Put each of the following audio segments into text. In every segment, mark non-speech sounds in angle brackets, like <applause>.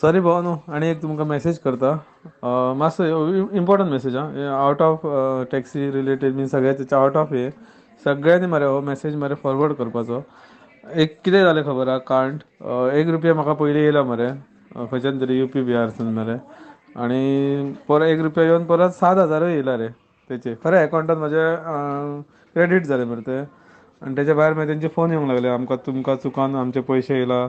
Sorry भाऊ न्हू आनी एक तुमकां मेसेज करता. मातसो इम्पॉर्टंट मेसेज आं आउट ऑफ टॅक्सी रिलेटेड बीन सगळ्या तेच्या आउट ऑफ हे सगळ्यांनी मरे हो मेसेज मरे फॉरवर्ड करपाचो. एक कितें जालें खबर आहा कांट एक रुपया म्हाका पयलीं येयला मरे. खंयच्यान तरी यू पी बिहारसून मरे. आनी परत एक रुपया येवन परत सात हजारूय येयला रे तेचे खरें अकावंटान म्हाजे क्रेडिट जाले मरे ते. आनी तेच्या भायर मागीर तेंचे फोन येवंक लागले. आमकां तुमकां चुकान आमचे पयशे येयला.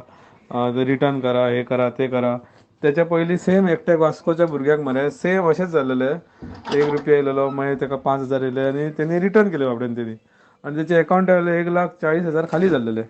रिटर्न करा हे करा ते करा. त्याच्या पयलीं सेम एकट्या वास्कोच्या भुरग्याक मरे सेम अशेंच जाल्लेलें एक रुपया येयलेलो मागीर ताका पांच हजार येयले आनी तेणी रिटर्न केले बाबड्यान तेणी आनी तेचे अकावंट आयले एक लाख चाळीस हजार खाली जाल्लेले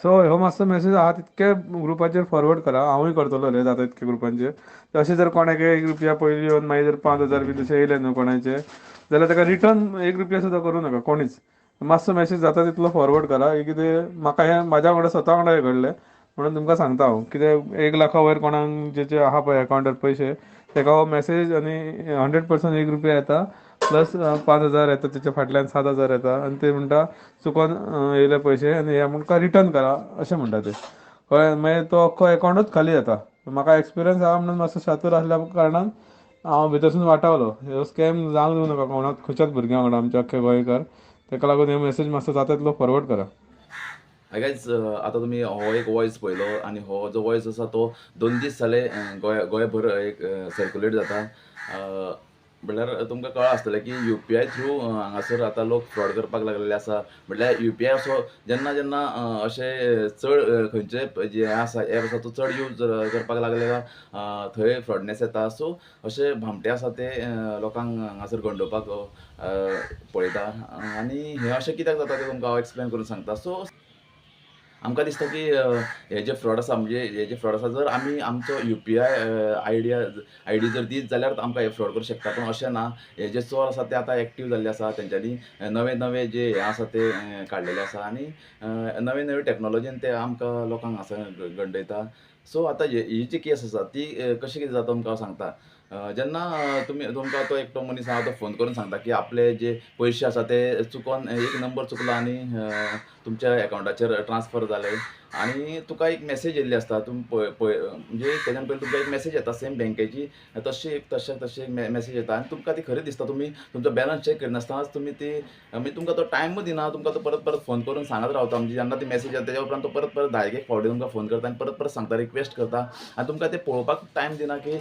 सो हो मातसो मेसेज आहा तितके ग्रुपाचेर फॉरवर्ड करा. हांवूय करतलो रे जाता तितके ग्रुपांचेर तशें जर कोणाक एक रुपया पयलीं येवन मागीर जर पांच हजार बी तशें येयले न्हू कोणाचे जाल्यार ताका रिटर्न एक रुपया सुद्दां करूं नाका कोणीच. मातसो मेसेज जाता तितलो फॉरवर्ड करा. हे कितें म्हाका हें म्हाज्या वांगडा स्वता वांगडा हे घडलें म्हणून तुमकां सांगता हांव. कितें एक लाखा वयर कोणाक जेचे आहा पळय अकाउंटार पयशे तेका हो मेसेज आनी हंड्रेड पर्संट एक रुपया येता प्लस पांच हजार येता तेच्या फाटल्यान सात हजार येता आनी ते म्हणटा चुकोन येयले पयशे आनी हे आमकां रिटर्न करा अशें म्हणटा ते. कळ्ळें मागीर तो अख्खो अकावंटूच खाली जाता. म्हाका एक्सपिरियन्स आहा म्हणून मातसो शातूर आसल्या कारणान हांव भितरसून वाटावलो. ह्यो स्कॅम जावंक दिवं नाका कोणाक खंयच्याच भुरग्यां वांगडा आमच्या अख्खे गोंयकार. ताका लागून हे मेसेज मातसो जाता तितलो फॉरवर्ड करा. आय गायज uh, आता तुम्ही हो एक वॉयस पळयलो आनी हो जो वॉयस आसा तो दोन दीस जाले गोंया गोंयभर एक सर्क्युलेट जाता. Uh, म्हणल्यार तुमकां कळ्ळां आसतलें की यू पी आय थ्रू हांगासर आतां लोक फ्रॉड करपाक लागलेले आसा. म्हणल्यार यू पी आय असो जेन्ना जेन्ना अशें चड अं, खंयचे जे आसा एप आसा तो चड यूज करपाक लागले थंय फ्रॉडनेस येता. सो अशे भामटे आसा ते लोकांक हांगासर गंडोवपाक पळयता. आनी हें अशें कित्याक जाता तें तुमकां हांव हो एक्सप्लेन करून सांगता. सो आमकां दिसता की हे जे फ्रॉड आसा म्हणजे हे जे फ्रॉड आसा जर आमी आमचो U P I idea I D जर दीत जाल्यार आमकां हे फ्रॉड करूं शकता. पूण अशें ना हे जे चोर आसा ते आतां एक्टीव जाल्ले आसा तेंच्यांनी नवे नवे जे हे आसा ते काडलेले आसा आनी नवे नवे टॅक्नोलॉजीन ते आमकां लोकांक हांगासर गंडयता सो आतां ही जी केस आसा ती कशी कितें जाता तुमकां हांव सांगता? जेन्ना तुमी तुमकां तो एकटो मनीस आहा तो फोन करून सांगता की आपले जे पयशे आसा ते चुकोन एक नंबर चुकलो आनी तुमच्या अकाउंटाचेर ट्रान्सफर जाले आनी तुका एक मेसेज येयल्ली आसता तुम पळय म्हणजे तेज्यान पयलीं तुमकां एक मेसेज येता सेम बँकेची तशी एक तशें तशी एक मेसेज येता. आनी तुमकां ती खरी दिसता तुमी तुमचो बॅलन्स चॅक करिनासतना तुमी ती म्हणजे तुमकां तो टायमूच दिना तुमकां तो परत परत फोन करून सांगत रावता म्हणजे जेन्ना ती मेसेज येता तेज्या उपरांत तो परत परत धा एक फावटी तुमकां फोन करता आनी परत परत सांगता रिक्वेस्ट करता. आनी तुमकां ते पळोवपाक टायम दिना की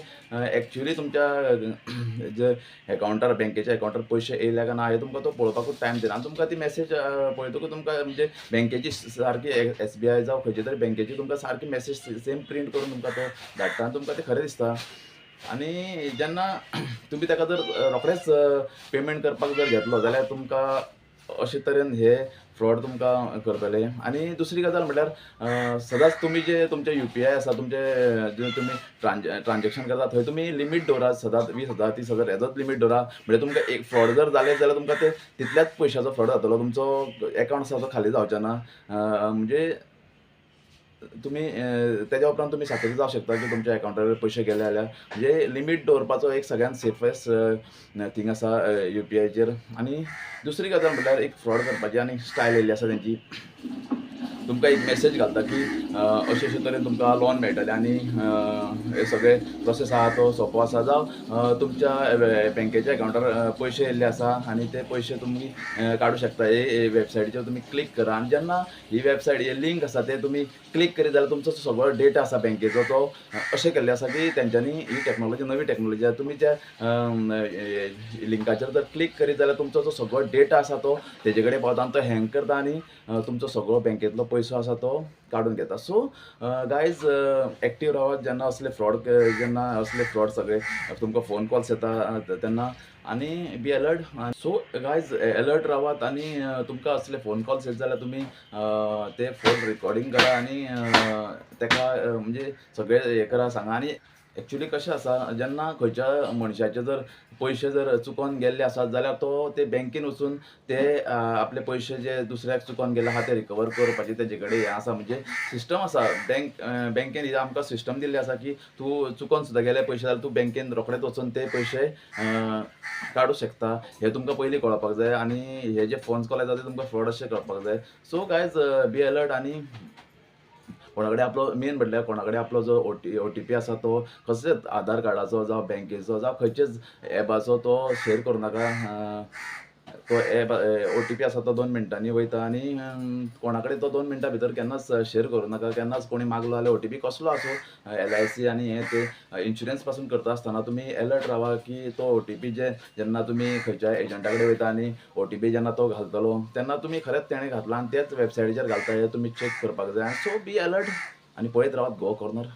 एक्चुली तुमच्या <clears throat> जे अकाउंटार बँकेच्या अकाउंटार पयशे येयल्या काय ना हे तुमकां तो पळोवपाकूच टायम दिना आनी तुमकां ती मॅसेज पळयतकूच तुमकां म्हणजे बँकेची सारकी एस बी आय जावं खंयची तरी बँकेची तुमकां सारकी मॅसेज सेम प्रिंट करून तुमकां तो धाडटा आनी तुमकां ते खरें दिसता. आनी जेन्ना तुमी ताका जर रोखडेंच रोखडेच पेमेंट करपाक जर घेतलो जाल्यार तुमकां अशे तरेन हे फ्रॉड तुमकां करतले. आनी दुसरी गजाल म्हटल्यार सदांच तुमी जे तुमचे यू पी आय आसा तुमचे जे तुमी ट्रान्ज ट्रान्जॅक्शन करता थंय तुमी लिमीट दवरात सदांच वीस हजार तीस हजार हेजोच लिमीट दवरा. म्हणजे तुमकां एक फ्रॉड जर जाले जाल्यार तुमकां ते तितल्याच पयशाचो फ्रॉड जातलो. तुमचो अकाउंट आसा तो खाली जावचे ना म्हणजे तुमी तेज्या उपरांत तुमी सातूय जावं शकता की तुमच्या अकाउंटार पयशे गेले जाल्यार म्हणजे लिमीट दवरपाचो एक सगळ्यांत सेफेस्ट थिंग आसा यू पी आयचेर आनी दुसरी गजाल म्हटल्यार एक फ्रॉड करपाची आनी स्टायल येयल्ली आसा तेंची तुमकां एक मेसेज घालता की अशे अशे तरेन तुमकां लोन मेळटलें आनी हे सगळे प्रोसेस आहा तो सोंपो आसा. जावं तुमच्या बँकेच्या अकावंटार पयशे येयल्ले आसा आनी ते पयशे तुमी काडूं शकता. हे वेबसायटीचेर तुमी क्लिक करा आनी जेन्ना ही वेबसायट हे लिंक आसा ते तुमी क्लिक करीत जाल्यार तुमचो सगळो डेटा आसा बँकेचो तो अशें केल्लें आसा की तेंच्यांनी ही टॅक्नोलॉजी नवी टॅक्नोलॉजी आसा. तुमी ज्या लिंकाचेर जर क्लिक करीत जाल्यार तुमचो जो सगळो डेटा आसा तो तेजे कडेन पावता आनी तो हँग करता आनी तुमचो सगळो बँकेतलो पयसो आसा तो काडून घेता सो गायज एक्टीव रावात जेन्ना असले फ्रॉड जेन्ना असले फ्रॉड सगळे तुमकां फोन कॉल्स येता तेन्ना आनी be alert so guys alert रावात आनी तुमकां असले फोन कॉल्स येत जाल्यार तुमी ते फोन रिकॉर्डिंग करा आनी तेका म्हणजे सगळे हे करा सांगा. आनी एक्चुली कशें आसा जेन्ना खंयच्या मनशाचे जर पयशे जर चुकोन गेल्ले आसात जाल्यार तो ते बँकेन वचून ते आपले पयशे जे दुसऱ्याक चुकोन गेले आहा ते रिकवर करपाचे तेजे कडेन हें आसा. म्हणजे सिस्टम आसा. बँक बँकेन ही आमकां सिस्टम दिल्ली आसा की तूं चुकोन सुद्दां गेले पयशे जाल्यार तूं बँकेन रोखडेच वचून ते पयशे काडूं शकता. हे तुमकां पयलीं कळपाक जाय. आनी हे जे फोन्स कॉल येता ते तुमकां फ्रॉड अशें कळपाक जाय. सो गायज बी अलर्ट आनी कोणा कडेन आपलो मेन म्हटल्यार कोणा कडेन आपलो जो O T O T P आसा तो कसलेच आधार कार्डाचो जावं बँकेचो जावं खंयचेच एपाचो तो शेअर करूं नाका. ओ टी पी आसा तो दोन मिनटांनी वयता आनी कोणा कडेन तो दोन मिनटां भितर केन्नाच शेअर करूं नाका. केन्नाच कोणी मागलो जाल्यार ओ टी पी कसलो आसूं एल आय सी आनी हे ते इन्शुरन्सपासून करता आसतना तुमी अलर्ट रावा की तो ओ टी पी जे जेन्ना तुमी खंयच्या एजंटा कडेन वयता आनी ओ टी पी जेन्ना तो घालतलो तेन्ना तुमी खरेंच तेणें घातला आनी तेच वेबसायटीचेर घालता हे तुमी चॅक करपाक जाय. सो बी अलर्ट आनी पळयत रावात गो कॉर्नर